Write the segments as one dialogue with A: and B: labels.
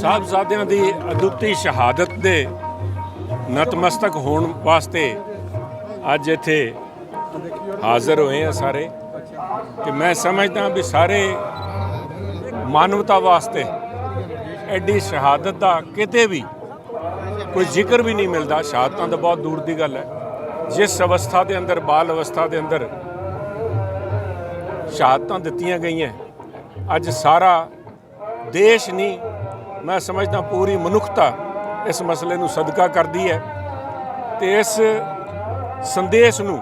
A: ਸਾਹਿਬਜ਼ਾਦਿਆਂ ਦੀ ਅਦੁੱਤੀ ਸ਼ਹਾਦਤ ਦੇ ਨਤਮਸਤਕ ਹੋਣ ਵਾਸਤੇ ਅੱਜ ਇੱਥੇ ਹਾਜ਼ਰ ਹੋਏ ਆ ਸਾਰੇ। ਕਿ ਮੈਂ ਸਮਝਦਾ ਵੀ ਸਾਰੇ ਮਾਨਵਤਾ ਵਾਸਤੇ ਐਡੀ ਸ਼ਹਾਦਤ ਦਾ ਕਿਤੇ ਵੀ ਕੋਈ ਜ਼ਿਕਰ ਵੀ ਨਹੀਂ ਮਿਲਦਾ। ਸ਼ਹਾਦਤਾਂ ਤਾਂ ਬਹੁਤ ਦੂਰ ਦੀ ਗੱਲ ਹੈ। ਜਿਸ ਅਵਸਥਾ ਦੇ ਅੰਦਰ, ਬਾਲ ਅਵਸਥਾ ਦੇ ਅੰਦਰ ਸ਼ਹਾਦਤਾਂ ਦਿੱਤੀਆਂ ਗਈਆਂ। ਅੱਜ ਸਾਰਾ ਦੇਸ਼ ਨਹੀਂ ਮੈਂ ਸਮਝਦਾ ਪੂਰੀ ਮਨੁੱਖਤਾ ਇਸ ਮਸਲੇ ਨੂੰ ਸਦਕਾ ਕਰਦੀ ਹੈ ਤੇ ਇਸ ਸੰਦੇਸ਼ ਨੂੰ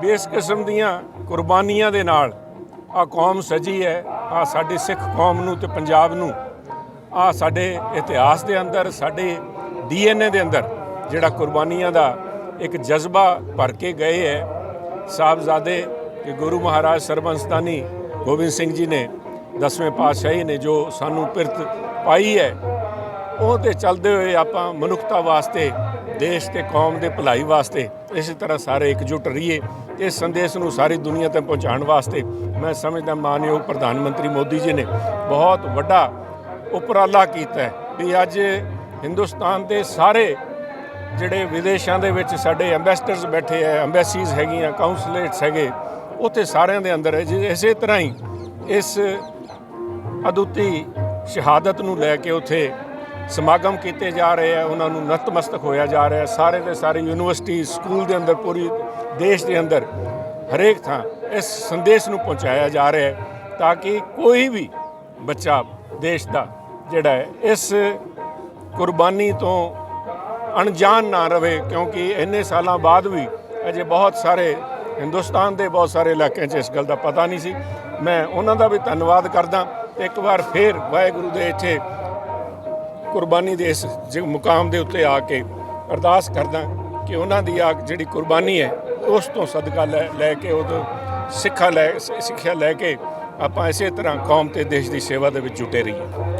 A: ਵੀ ਇਸ ਕਿਸਮ ਦੀਆਂ ਕੁਰਬਾਨੀਆਂ ਦੇ ਨਾਲ ਆ ਕੌਮ ਸਜੀ ਹੈ ਆ ਸਾਡੇ ਸਿੱਖ ਕੌਮ ਨੂੰ ਤੇ ਪੰਜਾਬ ਨੂੰ ਆ ਸਾਡੇ ਇਤਿਹਾਸ ਦੇ ਅੰਦਰ, ਸਾਡੇ ਡੀਐਨਏ ਦੇ ਅੰਦਰ ਜਿਹੜਾ ਕੁਰਬਾਨੀਆਂ ਦਾ ਇੱਕ ਜਜ਼ਬਾ ਭਰ ਕੇ ਗਏ ਹੈ। ਸਾਹਿਬਜ਼ਾਦੇ ਕਿ ਗੁਰੂ ਮਹਾਰਾਜ ਸਰਬੰਸਤਾਨੀ ਗੋਬਿੰਦ ਸਿੰਘ ਜੀ ਨੇ ਦਸਵੇਂ ਪਾਤਸ਼ਾਹੀ ਨੇ ਜੋ ਸਾਨੂੰ ਪਿਰਤ ਪਾਈ ਹੈ, ਉਹ ਤੇ ਚੱਲਦੇ ਹੋਏ ਆਪਾਂ ਮਨੁੱਖਤਾ ਵਾਸਤੇ, ਦੇਸ਼ ਤੇ ਕੌਮ ਦੇ ਭਲਾਈ ਵਾਸਤੇ ਇਸੇ ਤਰ੍ਹਾਂ ਸਾਰੇ ਇਕਜੁੱਟ ਰਹੀਏ ਇਸ ਸੰਦੇਸ਼ ਨੂੰ ਸਾਰੀ ਦੁਨੀਆ ਤੱਕ ਪਹੁੰਚਾਉਣ ਵਾਸਤੇ ਮੈਂ ਸਮਝਦਾ ਮਾਨਯੋਗ ਪ੍ਰਧਾਨ ਮੰਤਰੀ ਮੋਦੀ ਜੀ ਨੇ ਬਹੁਤ ਵੱਡਾ ਉਪਰਾਲਾ ਕੀਤਾ ਹੈ ਵੀ ਅੱਜ ਹਿੰਦੁਸਤਾਨ ਦੇ ਸਾਰੇ ਜਿਹੜੇ ਵਿਦੇਸ਼ਾਂ ਦੇ ਵਿੱਚ ਸਾਡੇ ਐਮਬੈਸਡਰਸ ਬੈਠੇ ਆ ਐਮਬੈਸੀਜ਼ ਹੈਗੀਆਂ ਕਾਉਂਸਲੇਟਸ ਹੈਗੇ ਉੱਥੇ ਸਾਰਿਆਂ ਦੇ ਅੰਦਰ ਇਸੇ ਤਰ੍ਹਾਂ ਹੀ ਇਸ ਅਦੁੱਤੀ ਸ਼ਹਾਦਤ ਨੂੰ ਲੈ ਕੇ ਉੱਥੇ ਸਮਾਗਮ ਕੀਤੇ ਜਾ ਰਹੇ ਆ, ਉਹਨਾਂ ਨੂੰ ਨਤਮਸਤਕ ਹੋਇਆ ਜਾ ਰਿਹਾ ਸਾਰੇ ਦੇ ਸਾਰੇ ਯੂਨੀਵਰਸਿਟੀ, ਸਕੂਲ ਦੇ ਅੰਦਰ, ਪੂਰੀ ਦੇਸ਼ ਦੇ ਅੰਦਰ ਹਰੇਕ ਥਾਂ ਇਸ ਸੰਦੇਸ਼ ਨੂੰ ਪਹੁੰਚਾਇਆ ਜਾ ਰਿਹਾ ਹੈ ਤਾਂ ਕਿ ਕੋਈ ਵੀ ਬੱਚਾ ਦੇਸ਼ ਦਾ ਜਿਹੜਾ ਹੈ, ਇਸ ਕੁਰਬਾਨੀ ਤੋਂ ਅਣਜਾਣ ਨਾ ਰਵੇ, ਕਿਉਂਕਿ ਇੰਨੇ ਸਾਲਾਂ ਬਾਅਦ ਵੀ ਅਜੇ ਬਹੁਤ ਸਾਰੇ ਹਿੰਦੁਸਤਾਨ ਦੇ ਬਹੁਤ ਸਾਰੇ ਇਲਾਕਿਆਂ 'ਚ ਇਸ ਗੱਲ ਦਾ ਪਤਾ ਨਹੀਂ ਸੀ। ਮੈਂ ਉਹਨਾਂ ਦਾ ਵੀ ਧੰਨਵਾਦ ਕਰਦਾ। ਤੇ ਇੱਕ ਵਾਰ ਫੇਰ ਵਾਹਿਗੁਰੂ ਦੇ ਇੱਥੇ ਕੁਰਬਾਨੀ ਦੇ ਇਸ ਜ- ਮੁਕਾਮ ਦੇ ਉੱਤੇ ਆ ਕੇ ਅਰਦਾਸ ਕਰਦਾ ਕਿ ਉਹਨਾਂ ਦੀ ਆ ਜਿਹੜੀ ਕੁਰਬਾਨੀ ਹੈ, ਉਸ ਤੋਂ ਸਦਕਾ ਲੈ ਲੈ ਕੇ ਉਹ ਤੋਂ ਸਿੱਖਾ ਲੈ, ਸਿੱਖਿਆ ਲੈ ਕੇ ਆਪਾਂ ਇਸੇ ਤਰ੍ਹਾਂ ਕੌਮ ਤੇ ਦੇਸ਼ ਦੀ ਸੇਵਾ ਦੇ ਵਿੱਚ ਜੁਟੇ ਰਹੀਏ।